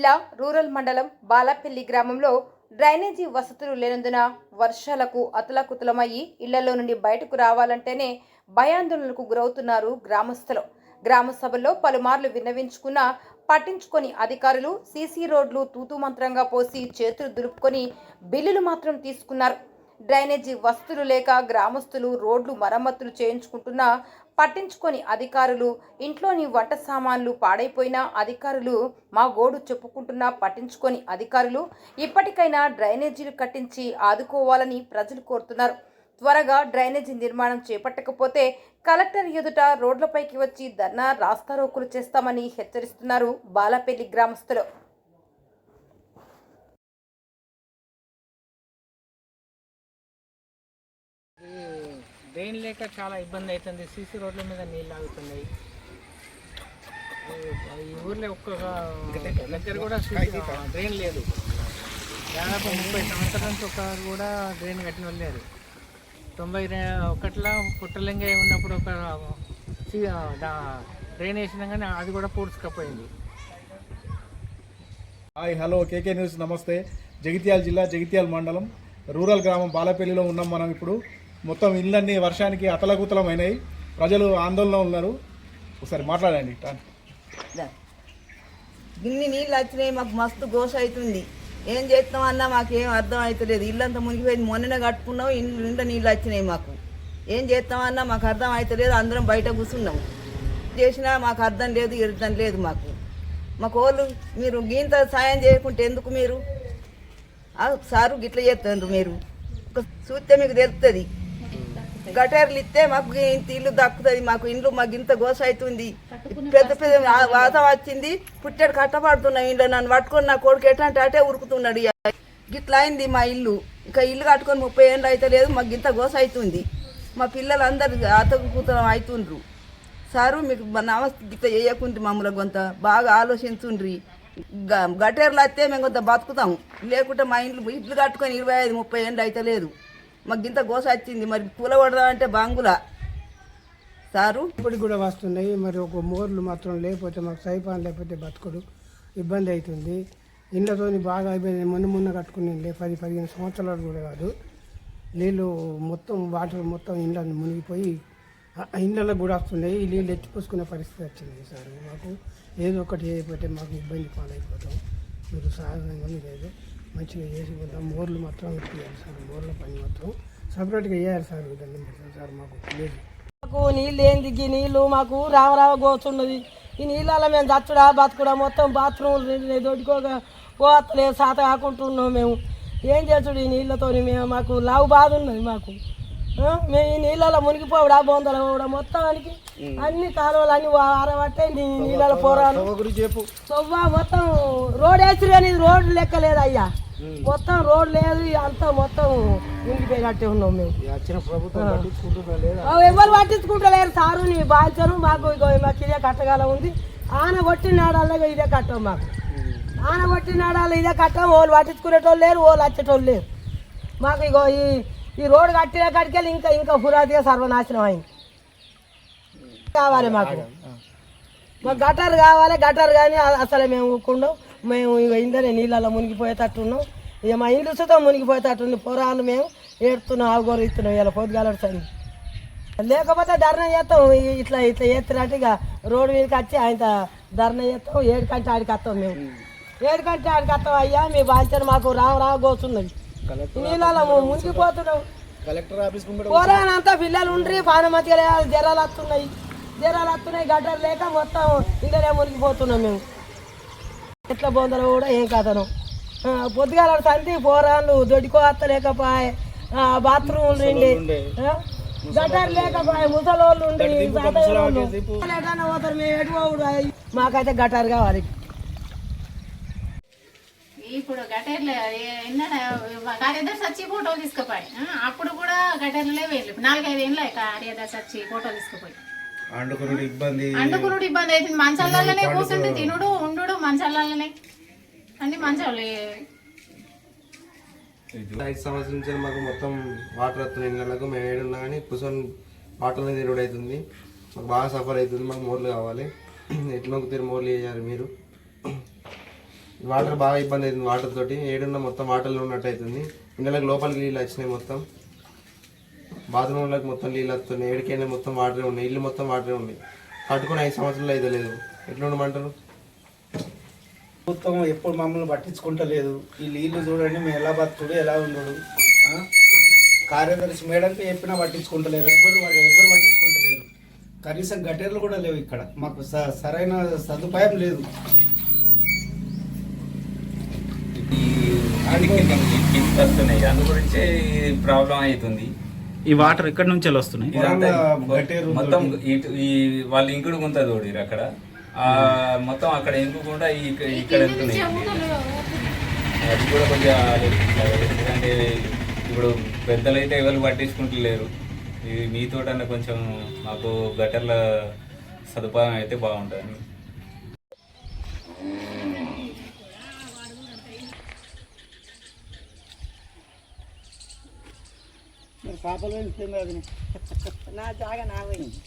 జిల్లా రూరల్ మండలం బాలపల్లి గ్రామంలో డ్రైనేజీ వసతులు లేనందున వర్షాలకు అతలకుతలమయ్యి ఇళ్ళలో నుండి బయటకు రావాలంటేనే భయాందోళనలకు గురవుతున్నారు గ్రామస్తులు. గ్రామ సభల్లో పలుమార్లు విన్నవించుకున్న పట్టించుకొని అధికారులు సీసీ రోడ్లు తూతు మంత్రంగా పోసి చేతులు దులుపుకొని బిల్లులు మాత్రం తీసుకున్నారు. డ్రైనేజీ వసతులు లేక గ్రామస్తులు రోడ్లు మరమ్మతులు చేయించుకుంటున్నా పట్టించుకొని అధికారులు ఇంట్లోని వంట సామాన్లు పాడైపోయినా అధికారులు మా గోడు చెప్పుకుంటున్నా పట్టించుకొని అధికారులు ఇప్పటికైనా డ్రైనేజీలు కట్టించి ఆదుకోవాలని ప్రజలు కోరుతున్నారు. త్వరగా డ్రైనేజీ నిర్మాణం చేపట్టకపోతే కలెక్టర్ ఎదుట రోడ్లపైకి వచ్చి ధర్నా రాస్తారోకులు చేస్తామని హెచ్చరిస్తున్నారు బాలపల్లి గ్రామస్తులు. డ్రైన్ లేక చాలా ఇబ్బంది అవుతుంది. సీసీ రోడ్ల మీద నీళ్ళు ఆగుతున్నాయి. ఈ- ఊర్లో ఒక్క దగ్గర కూడా డ్రైన్ లేదు. దాదాపు ముప్పై సంవత్సరాల నుంచి ఒక కూడా డ్రైన్ కట్టిన వాళ్ళు లేరు. తొంభై ఒకటిలో పుట్టలింగే ఉన్నప్పుడు ఒక డ్రైన్ వేసినా కానీ అది కూడా పూడ్చుకపోయింది. హాయ్ హలో కేకే న్యూస్ నమస్తే. జగిత్యాల జిల్లా జగిత్యాల మండలం రూరల్ గ్రామం బాలపల్లిలో ఉన్నాం మనం ఇప్పుడు. మొత్తం ఇళ్ళన్నీ వర్షానికి అతలకుతలమైనాయి ప్రజలు ఆందోళన ఉన్నారు. ఒకసారి మాట్లాడండి. ఇన్ని నీళ్ళు వచ్చినాయి మాకు మస్తు ఘోష అవుతుంది. ఏం చేస్తామన్నా మాకు ఏం అర్థం అవుతలేదు ఇల్లంతా మునిగిపోయింది. మొన్ననే కట్టుకున్నాం ఇంట్లో నిండా నీళ్ళు వచ్చినాయి మాకు. ఏం చేస్తామన్నా మాకు అర్థం అవుతలేదు అందరం బయట కూర్చున్నాం. చేసినా మాకు అర్థం లేదు ఇర్థం లేదు మాకు. మాకు వాళ్ళు మీరు గీంత సాయం చేయకుంటే ఎందుకు మీరు? సారు గిట్ల చేస్తారు మీరు. ఒక చూస్తే మీకు తెలుస్తుంది గటర్లు ఇస్తే మాకు ఇంత ఇల్లు దక్కుతుంది మాకు ఇండ్లు మాకు ఇంత గోస అవుతుంది పెద్ద పెద్ద వాతం వచ్చింది పుట్టాడు కట్టబడుతున్నాం ఇంట్లో నన్ను పట్టుకొని నా కొడుకు ఎటంటే అటే ఉరుకుతున్నాడు. గిట్లా అయింది మా ఇల్లు. ఇంకా ఇల్లు కట్టుకొని ముప్పై ఏళ్ళు అయితే లేదు మాకు ఇంత గోస అవుతుంది మా పిల్లలు అందరు అతకు కూతురం అవుతుండ్రు సారు మీకు నమస్తే గిట్ల చేయకుంటే మమ్మల్ని కొంత బాగా ఆలోచించుండ్రి. గటేర్లు వస్తే మేము కొంత బతుకుతాం. లేకుంటే మా ఇంట్లో ఇల్లు కట్టుకొని ఇరవై ఐదు ముప్పై ఏళ్ళు అయితే లేదు. మాకు ఇంత గోస వచ్చింది. మరి పూల అంటే బాంగుల? సారు? ఇప్పుడు కూడా వస్తున్నాయి. మరి ఒక మోర్లు మాత్రం లేకపోతే మాకు సైపాన్ లేకపోతే బతుకుడు. ఇబ్బంది అవుతుంది. ఇళ్ళతోని బాగా అయిపోయింది. మొన్న మొన్న కట్టుకుని పది పదిహేను సంవత్సరాలు కూడా కాదు. నీళ్ళు మొత్తం వాటర్ మొత్తం ఇళ్ళని మునిగిపోయి ఆ ఇళ్ళలో కూడా వస్తున్నాయి. ఈ నీళ్ళు ఎత్తిపోసుకునే పరిస్థితి వచ్చింది సార్. మాకు ఏదో ఒకటి చేయకపోతే మాకు ఇబ్బంది పాలైపోతాం. మీరు సహాయంగా లేదు. మంచిగా చేసి పోతాం. మోర్లు మాత్రం ఇప్పించాలి సార్. మోర్ల పని మాత్రం సపరేట్గా వేయాలి సార్. దండం పెడతాం సార్ మాకు. లేదు మాకు నీళ్ళు ఏంది ఈ నీళ్ళు మాకు రావ రావ గోచున్నది ఈ నీళ్ళ మేము చచ్చడా బతుకుడా మొత్తం బాత్రూమ్ దొడ్డుకోగా పోతలేదు సాత కాకుంటున్నాం మేము. ఏం చేసుడు ఈ నీళ్ళతో మేము మాకు లావు బాధ ఉన్నది మాకు. మేము ఈ నీళ్ళలో మునిగిపోవడా బొందల పోవడా. మొత్తానికి అన్ని కాలువలు అన్ని ఆరబట్టే నీ నీళ్ళలో పోరాలు సొవ్వ మొత్తం రోడ్ వేసిరు కానీ ఇది రోడ్డు లెక్క లేదు అయ్యా మొత్తం రోడ్ లేదు అంతా మొత్తం మునిగిపోయినట్టే ఉన్నాం మేము. ఎవరు పట్టించుకుంటలేరు. సారు నీ బాధ్యను మాకు ఇగో మాకు ఇదే కట్టగల ఉంది. ఆన కొట్టినాడల్లా ఇదే కట్టం మాకు. ఆన కొట్టినాడాలు ఇదే కట్టం వాళ్ళు పట్టించుకునేటోళ్ళు లేరు వాళ్ళు వచ్చేటోళ్ళు లేరు. మాకు ఇగో ఈ ఈ రోడ్డు కట్టిన కాడికెళ్ళి ఇంకా ఇంకా పురాతిగా సర్వనాశనం అయింది. కావాలి మాకు. మాకు గటర్ కావాలి గటర్ కానీ అసలు మేము ఊకుండం మేము ఇక ఇందనే నీళ్ళలో మునిగిపోయేటట్టున్నాం. ఇక మా ఇంటి సుతం మునిగిపోయేటట్టుంది. పొరాలు మేము ఏడుతున్నాం ఆవుగోరు ఇస్తున్నాం ఇలా పొద్దుగాల సరి లేకపోతే ధర్నా చేస్తాం. ఇట్లా ఇట్లా చేస్తున్నట్టు ఇక రోడ్డు మీదకి వచ్చి ఆయన ధర్నా చేస్తాం. ఏడు కంటే ఆడికి వస్తాం మేము. ఏడు కంటే ఆడికి వస్తాం అయ్యా. మీ బాధ్యత మాకు రావు రావు కోసున్నది నీళ్ళలో ము- మునిగిపోతున్నాం కలెక్టర్ ఆఫీస్ పోరానంతా పిల్లలు ఉండ్రి పానమతిగా లేదు జ్వరాలు వస్తున్నాయి జ్వరాలు వస్తున్నాయి గడ్డలు లేక మొత్తం ఇంటనే మునిగిపోతున్నాం మేము. ఎట్లా బొందలు కూడా ఏం కథను. పొద్దుగాల సంతి పోరాళ్ళు దొడ్డుకోవత్త లేకపోయే బాత్రూమ్ నిండి గటర్ లేకపోయే ముసలోళ్ళు ఉండి పోతారు మేము ఎటు. మాకైతే గటర్ కావాలి. ఇప్పుడు గటర్లు కార్యదర్శి వచ్చి ఫోటోలు తీసుకుపోయి. అప్పుడు కూడా గటర్లే వేయలేదు నాలుగైదు ఏళ్ళ కార్యదర్శి వచ్చి ఫోటోలు తీసుకుపోయి. అండుకురుడు ఇబ్బంది. అండుకునుడు ఇబ్బంది అవుతుంది మంచాలలోనే కూర్చుంటే తినుడు ఉండు మంచాలలోనే అన్ని మంచాలు. ఐదు సంవత్సరాల నుంచి మాకు మొత్తం వాటర్ వస్తుంది ఇళ్ళకు మేము ఏడున్నా కానీ కూర్చొని వాటర్ అనేది తిరుగుడు అవుతుంది. మాకు బాగా సఫర్ అవుతుంది. మాకు మోర్లు కావాలి. ఎట్లా నొక్కుతారు మోర్లు వేయాలి మీరు? వాటర్ బాగా ఇబ్బంది అవుతుంది వాటర్ తోటి. ఏడున్న మొత్తం వాటర్లో ఉన్నట్టు అవుతుంది. ఇండ్లకు లోపలికి నీళ్ళు వచ్చినాయి మొత్తం. బాత్రూమ్లకు మొత్తం నీళ్ళు వస్తున్నాయి. ఏడికైనా మొత్తం వాటరే ఉన్నాయి. ఇల్లు మొత్తం వాటరే ఉన్నాయి. కట్టుకుని ఐదు సంవత్సరాలు అయితే లేదు. ఎట్లా ఉండమంటారు? ప్రభుత్వం ఎప్పుడు మమ్మల్ని పట్టించుకుంటలేదు. ఈ నీళ్ళు చూడండి మేము ఎలా బతుకుడు ఎలా ఉండడు కార్యదర్శి మేడంకి చెప్పినా పట్టించుకుంటలేరు ఎవరు ఎవరు పట్టించుకుంటలేరు కనీసం గటేర్లు కూడా లేవు ఇక్కడ. మాకు స- సరైన సదుపాయం లేదు. కిందకి వస్తున్నాయి అందు గురించే ఈ ప్రాబ్లం అవుతుంది. ఈ వాటర్ ఎక్కడి నుంచి వెళ్ళి వస్తున్నాయి? మొత్తం ఈ వాళ్ళ ఇంకుడు గుంత తోడిరు అక్కడ. ఆ మొత్తం అక్కడ ఇంకుకుండా ఈ- ఇక్కడ వెళ్తున్నాయి అది కూడా కొంచెం ఎందుకంటే ఇప్పుడు పెద్దలైతే ఎవరు పట్టించుకుంటలేరు. ఇది మీతోటన్నా కొంచెం మాకు గటర్ల సదుపాయం అయితే బాగుంటుంది. చేపలు పెంచుతుంది అది నా జాగా నా పోయింది